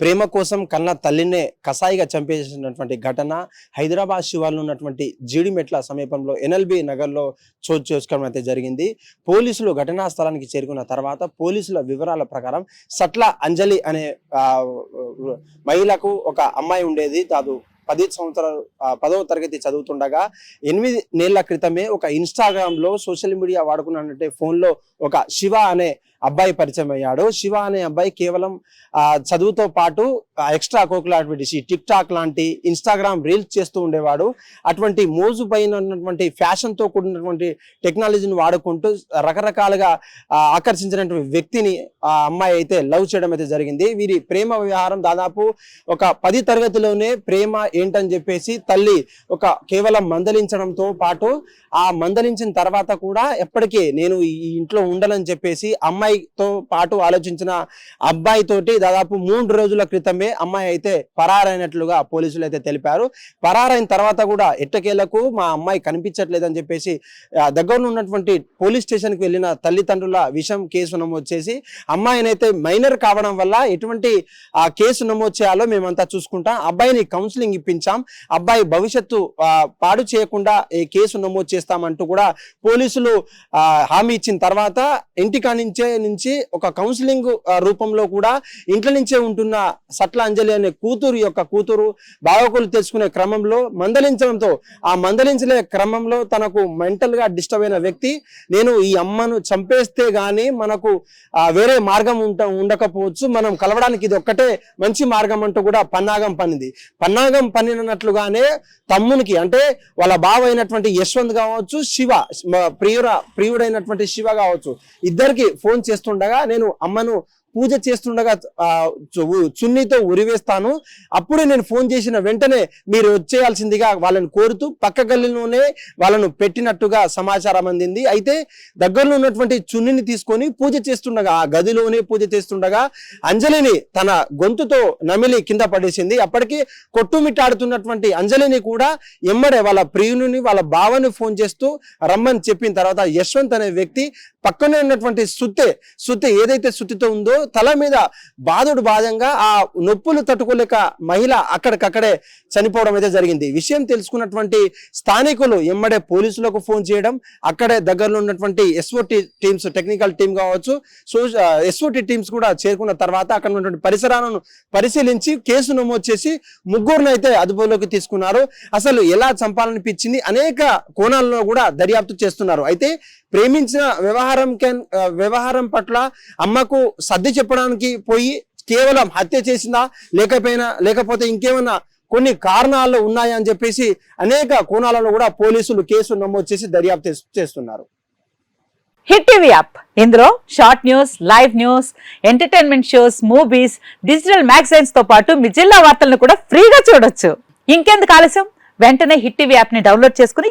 ప్రేమ కోసం కన్న తల్లినే కసాయిగా చంపేసినటువంటి ఘటన హైదరాబాద్ శివార్లో ఉన్నటువంటి జీడిమెట్ల సమీపంలో ఎన్ఎల్బి నగర్లో చోటు చేసుకోవడం అయితే జరిగింది. పోలీసులు ఘటనా స్థలానికి చేరుకున్న తర్వాత పోలీసుల వివరాల ప్రకారం సట్ల అంజలి అనే మహిళకు ఒక అమ్మాయి ఉండేది. దాదాపు పది సంవత్సరాలు పదవ తరగతి చదువుతుండగా ఎనిమిది నెలల క్రితమే ఒక ఇన్స్టాగ్రామ్లో సోషల్ మీడియా వాడుకున్నట్టే ఫోన్లో ఒక శివ అనే అబ్బాయి పరిచయం అయ్యాడు. శివ అనే అబ్బాయి కేవలం చదువుతో పాటు extra curricular activities TikTok లాంటి ఇన్స్టాగ్రామ్ రీల్స్ చేస్తూ ఉండేవాడు. అటువంటి మోజు పైన ఉన్నటువంటి ఫ్యాషన్తో కూడినటువంటి టెక్నాలజీని వాడుకుంటూ రకరకాలుగా ఆకర్షించినటువంటి వ్యక్తిని ఆ అమ్మాయి అయితే లవ్ చేయడం అయితే జరిగింది. వీరి ప్రేమ వ్యవహారం దాదాపు ఒక పది తరగతిలోనే ప్రేమ ఏంటని చెప్పేసి తల్లి ఒక కేవలం మందలించడంతో పాటు ఆ మందలించిన తర్వాత కూడా ఎప్పటికీ నేను ఈ ఇంట్లో ఉండనని చెప్పేసి అమ్మాయి అమ్మాయితో పాటు ఆలోచించిన అబ్బాయి తోటి దాదాపు మూడు రోజుల క్రితమే అమ్మాయి అయితే పరారైనట్లుగా పోలీసులు అయితే తెలిపారు. పరారైన తర్వాత కూడా ఎట్టకేలకు మా అమ్మాయి కనిపించట్లేదని చెప్పేసి దగ్గరలో ఉన్నటువంటి పోలీస్ స్టేషన్కి వెళ్ళిన తల్లిదండ్రుల విషయం కేసు నమోదు చేసి అమ్మాయినైతే మైనర్ కావడం వల్ల ఎటువంటి ఆ కేసు నమోదు చేయాలో మేమంతా చూసుకుంటాం. అబ్బాయిని కౌన్సిలింగ్ ఇప్పించాం. అబ్బాయి భవిష్యత్తు పాడు చేయకుండా ఈ కేసు నమోదు చేస్తామంటూ కూడా పోలీసులు హామీ ఇచ్చిన తర్వాత ఇంటికా నుంచే నుంచి ఒక కౌన్సిలింగ్ రూపంలో కూడా ఇంట్లో నుంచే ఉంటున్న సట్ల అంజలి అనే కూతురు యొక్క కూతురు బావకులు తెచ్చుకునే క్రమంలో మందలించడంతో ఆ మందలించలే క్రమంలో తనకు మెంటల్గా డిస్టర్బ్ అయిన వ్యక్తి నేను ఈ అమ్మను చంపేస్తే కానీ మనకు వేరే మార్గం ఉంట ఉండకపోవచ్చు. మనం కలవడానికి ఇది ఒక్కటే మంచి మార్గం అంటూ కూడా పన్నాగం పనింది పన్నాగం పన్నినట్లుగానే తమ్మునికి అంటే వాళ్ళ బావ అయినటువంటి యశ్వంత్ కావచ్చు శివ ప్రియుర ప్రియుడైనటువంటి శివ కావచ్చు ఇద్దరికి ఫోన్ చేస్తుండగా నేను అమ్మను పూజ చేస్తుండగా చున్నీతో ఉరివేస్తాను. అప్పుడే నేను ఫోన్ చేసిన వెంటనే మీరు వచ్చేయాల్సిందిగా వాళ్ళని కోరుతూ పక్క గల్లీలోనే వాళ్ళను పెట్టినట్టుగా సమాచారం అందింది. అయితే దగ్గరలో ఉన్నటువంటి చున్నిని తీసుకొని పూజ చేస్తుండగా ఆ గదిలోనే పూజ చేస్తుండగా అంజలిని తన గొంతుతో నమిలి కింద పడేసింది. అప్పటికి కొట్టుమిట్టాడుతున్నటువంటి అంజలిని కూడా ఎమ్మడే వాళ్ళ ప్రియుని వాళ్ళ బావని ఫోన్ చేస్తూ రమ్మని చెప్పిన తర్వాత యశ్వంత్ అనే వ్యక్తి పక్కనే ఉన్నటువంటి సుత్తే సుత్తే ఏదైతే సుత్తితో ఉందో తల మీద బాధుడు బాధంగా ఆ నొప్పులు తట్టుకోలేక మహిళ అక్కడికక్కడే చనిపోవడం అయితే జరిగింది. విషయం తెలుసుకున్నటువంటి స్థానికులు ఎమ్మడే పోలీసులకు ఫోన్ చేయడం అక్కడే దగ్గరలో ఉన్నటువంటి ఎస్ఓటి టీమ్స్ టెక్నికల్ టీమ్ కావచ్చు సో ఎస్ఓటి టీమ్స్ కూడా చేరుకున్న తర్వాత అక్కడ ఉన్నటువంటి పరిసరాలను పరిశీలించి కేసు నమోదు చేసి ముగ్గురును అయితే అదుపులోకి తీసుకున్నారు. అసలు ఎలా చంపాలనిపించింది అనేక కోణాల్లో కూడా దర్యాప్తు చేస్తున్నారు. అయితే ప్రేమించిన వ్యవహారం కెన్- వ్యవహారం పట్ల అమ్మకు సర్ది చెప్పడానికి పోయి కేవలం హత్య చేసిందా? లేకపోయినా లేకపోతే ఇంకేమైనా కొన్ని కారణాలు ఉన్నాయా అని చెప్పేసి అనేక కోణాలలో కూడా పోలీసులు కేసు నమోదు చేసి దర్యాప్తు చేస్తున్నారు. Hit TV app. ఇందులో short news live news entertainment shows movies digital మ్యాగజైన్స్తో పాటు మీ జిల్లా వార్తలను కూడా ఫ్రీగా చూడొచ్చు. ఇంకెందుకు ఆలస్యం? వెంటనే హిట్ టీవీ యాప్ని డౌన్లోడ్ చేసుకుని